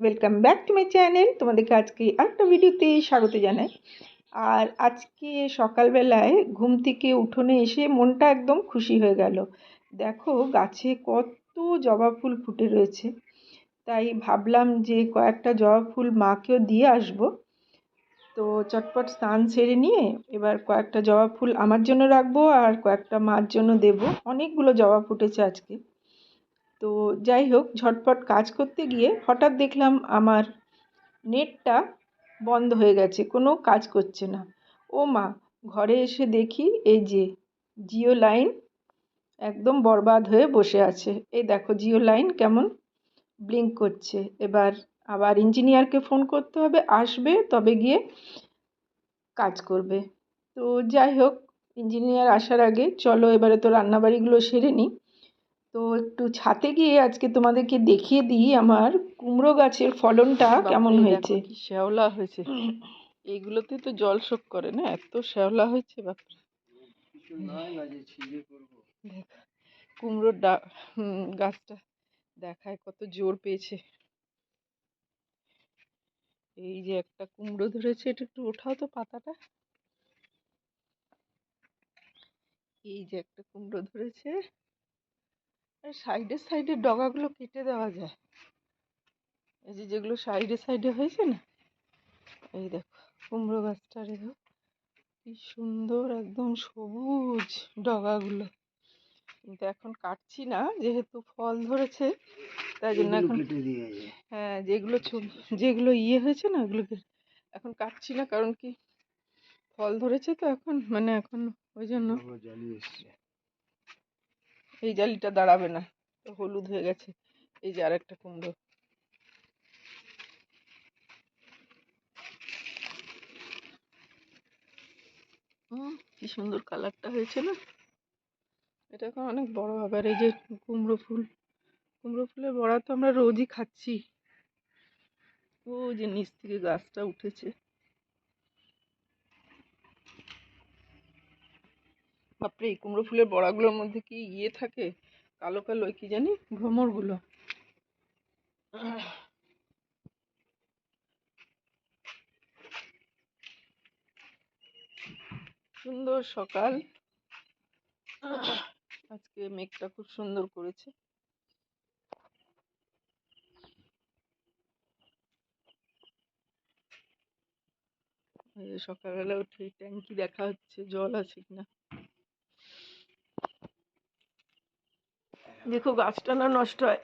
Welcome back to my channel তোমাদেরকে আজকে আরেকটা ভিডিওতে স্বাগত জানাই। আর আজকে সকালবেলায় ঘুম থেকে উঠোনে এসে মনটা একদম খুশি হয়ে গেল। দেখো, গাছে কত জবা ফুল ফুটে রয়েছে। তাই ভাবলাম যে কয়েকটা জবা ফুল মাকেও দিয়ে আসব। তো চটপট স্নান সেরে নিয়ে এবার কয়েকটা জবা ফুল আমার জন্য রাখব আর কয়েকটা মার জন্য দেবো। অনেকগুলো জবা ফুটেছে আজকে। তো যাই হোক, ঝটপট কাজ করতে গিয়ে হঠাৎ দেখলাম আমার নেটটা বন্ধ হয়ে গেছে, কোনো কাজ করছে না। ও মা, ঘরে এসে দেখি এই যে জিও লাইন একদম বরবাদ হয়ে বসে আছে। এই দেখো জিও লাইন কেমন ব্লিঙ্ক করছে। এবার আবার ইঞ্জিনিয়ারকে ফোন করতে হবে, আসবে তবে গিয়ে কাজ করবে। তো যাই হোক, ইঞ্জিনিয়ার আসার আগে চলো এবারে তো রান্নাবাড়িগুলো সেরে নিই। তো একটু ছাতে গিয়ে আজকে তোমাদেরকে দেখিয়ে দিই আমার কুমড়ো গাছের ফলনটা কেমন হয়েছে। শ্যাওলা হয়েছে। এইগুলোতে তো জল শোক করে না এত শ্যাওলা হয়েছে বাপরে। কুমড়োর ডা গাছটা দেখায় কত জোর পেয়েছে। এই যে একটা কুমড়ো ধরেছে এটা একটু ওঠাও তো পাতাটা। এই যে একটা কুমড়ো ধরেছে। সাইডে সাইডে ডগাগুলো কেটে দেওয়া যায়। এই যে যেগুলো সাইডে সাইডে হয়েছে না এই দেখো কুমড়ো গাছটা দেখো কি সুন্দর একদম সবুজ ডগাগুলো। কিন্তু এখন কাটছি না যেহেতু ফল ধরেছে তাই জন্য এখন হ্যাঁ যেগুলো যেগুলো ইয়ে হয়েছে না ওগুলোকে এখন কাটছি না কারণ কি ফল ধরেছে তো এখন মানে এখন ওই জন্য এই জালিটা দাঁড়াবে না। হলুদ হয়ে গেছে। এই যে আরেকটা কুমড়ো। কি সুন্দর কালারটা হয়েছে না? এটা এখন অনেক বড় হবে আর এই যে কুমড়ো ফুল। কুমড়ো ফুলের বড়া তো আমরা রোজই খাচ্ছি। ও যে নিচ থেকে গাছটা উঠেছে। বাপরে এই কুমড়ো ফুলের বড়াগুলোর মধ্যে কি ইয়ে থাকে? কালো কালো, কি জানি? ভ্রমরগুলো। সুন্দর সকাল। আজকে মেঘটা খুব সুন্দর করেছে। সকালবেলা উঠে ট্যাঙ্কি দেখা হচ্ছে, জল আছে কিনা? দেখো গাছটা না নষ্ট হয়।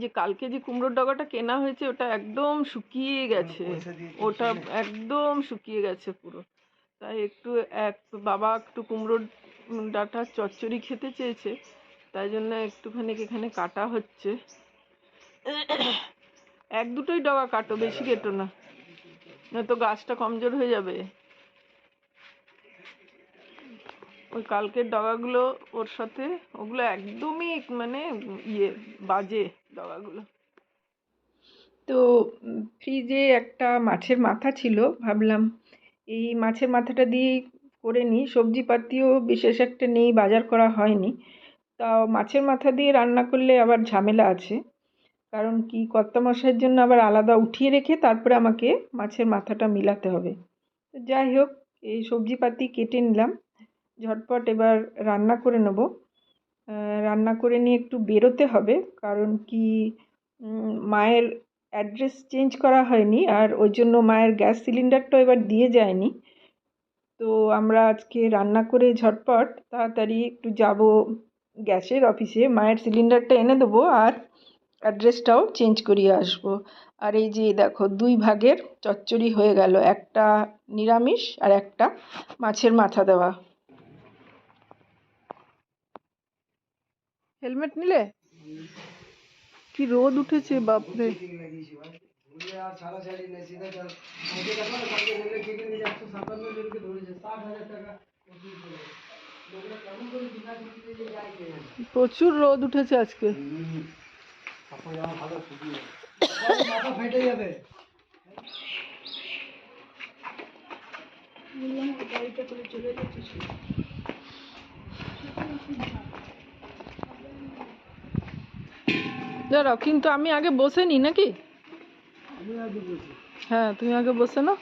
যে কালকে যে কুমড়োর ডগাটা কেনা হয়েছে ওটা একদম শুকিয়ে গেছে। ওটা একদম শুকিয়ে গেছে পুরো। তাই একটু এক বাবা একটু কুমড়োর ডাটা চচ্চড়ি খেতে চেয়েছে তাই জন্য একটুখানি এখানে কাটা হচ্ছে। এক দুটোই ডগা কাটো বেশি কেটো না। নয়তো গাছটা কমজোর হয়ে যাবে। ওই কালকের ডগাগুলো ওর সাথে, ওগুলো একদমই মানে ইয়ে বাজে ডগাগুলো। তো ফ্রিজে একটা মাছের মাথা ছিল, ভাবলাম এই মাছের মাথাটা দিয়ে করে নিই। সবজিপাতিও বিশেষ একটা নেই, বাজার করা হয়নি। তা মাছের মাথা দিয়ে রান্না করলে আবার ঝামেলা আছে। কারণ কি কর্তামশাইয়ের জন্য আবার আলাদা উঠিয়ে রেখে তারপরে আমাকে মাছের মাথাটা মিলাতে হবে। যাই হোক, এই সবজিপাতি কেটে নিলাম। ঝটপট এবার রান্না করে নেব। রান্না করে নিয়ে একটু বেরোতে হবে, কারণ কি মায়ের অ্যাড্রেস চেঞ্জ করা হয়নি আর ওই জন্য মায়ের গ্যাস সিলিন্ডারটাও এবার দিয়ে যায়নি। তো আমরা আজকে রান্না করে ঝটপট তাড়াতাড়ি একটু যাব গ্যাসের অফিসে, মায়ের সিলিন্ডারটা এনে দেবো আর অ্যাড্রেসটাও চেঞ্জ করিয়ে আসব। আর এই যে দেখো, দুই ভাগের চচ্চড়ি হয়ে গেল, একটা নিরামিষ আর একটা মাছের মাথা দেওয়া। হেলমেট নিলে কি রোদ উঠেছে বাপরে প্রচুর রোদ উঠেছে আজকে। ফেটে যাবে বললাম গাড়িটা করে চলে যাচ্ছিস দাঁড়াও কিন্তু আমি আগে বসে নি নাকি? হ্যাঁ তুমি আগে বসে নাও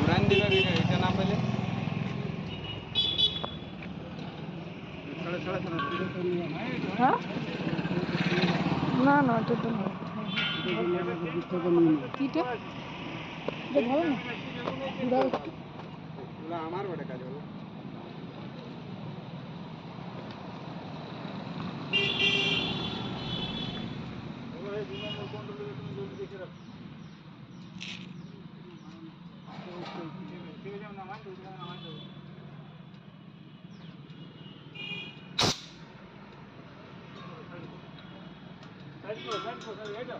উড়ান দিবে এটা না পেলে হ্যাঁ? না না ওটা তো না? কিটা। আমার বটে কাজ হলো এখানটা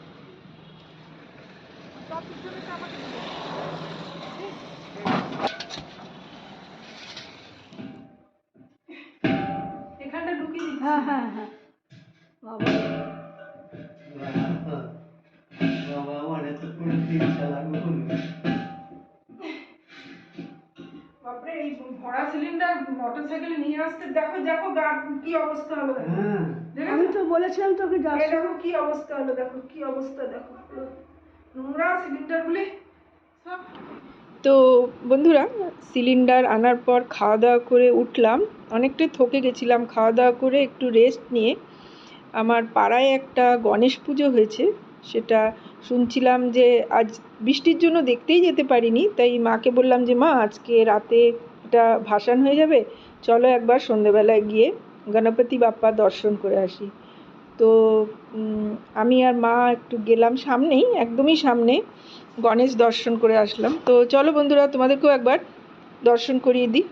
সিলিন্ডার মোটর সাইকেলে নিয়ে আসতে দেখো দেখো কি অবস্থা হলো দেখো। হ্যাঁ। আমি তো বলেছিলাম তোকে এই দেখো কি অবস্থা হলো দেখো কি অবস্থা দেখো। নোংরা সিলিন্ডারগুলি সব। তো বন্ধুরা সিলিন্ডার আনার পর খাওয়া দাওয়া করে উঠলাম। অনেকটাই থকে গেছিলাম খাওয়া দাওয়া করে একটু রেস্ট নিয়ে। আমার পাড়ায় একটা গণেশ পুজো হয়েছে সেটা শুনছিলাম যে আজ বৃষ্টির জন্য দেখতেই যেতে পারিনি তাই মাকে বললাম যে মা আজকে রাতে এটা ভাসান হয়ে যাবে, চলো একবার সন্ধেবেলায় গিয়ে গণপতি বাপ্পা দর্শন করে আসি। তো আমি আর মা একটু গেলাম সামনেই, একদমই সামনে, গণেশ দর্শন করে আসলাম। তো চলো বন্ধুরা, তোমাদেরকেও একবার দর্শন করিয়ে দিই।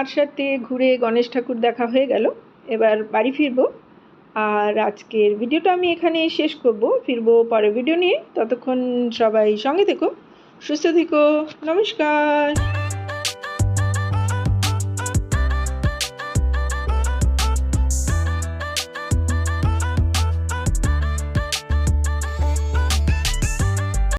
মার সাথে ঘুরে গণেশ ঠাকুর দেখা হয়ে গেল। এবার বাড়ি ফিরবো। আর আজকের ভিডিওটা আমি এখানে শেষ করব। ফিরবো পরের ভিডিও নিয়ে। ততক্ষণ সবাই সঙ্গে থেকো, সুস্থ থেকো। নমস্কার।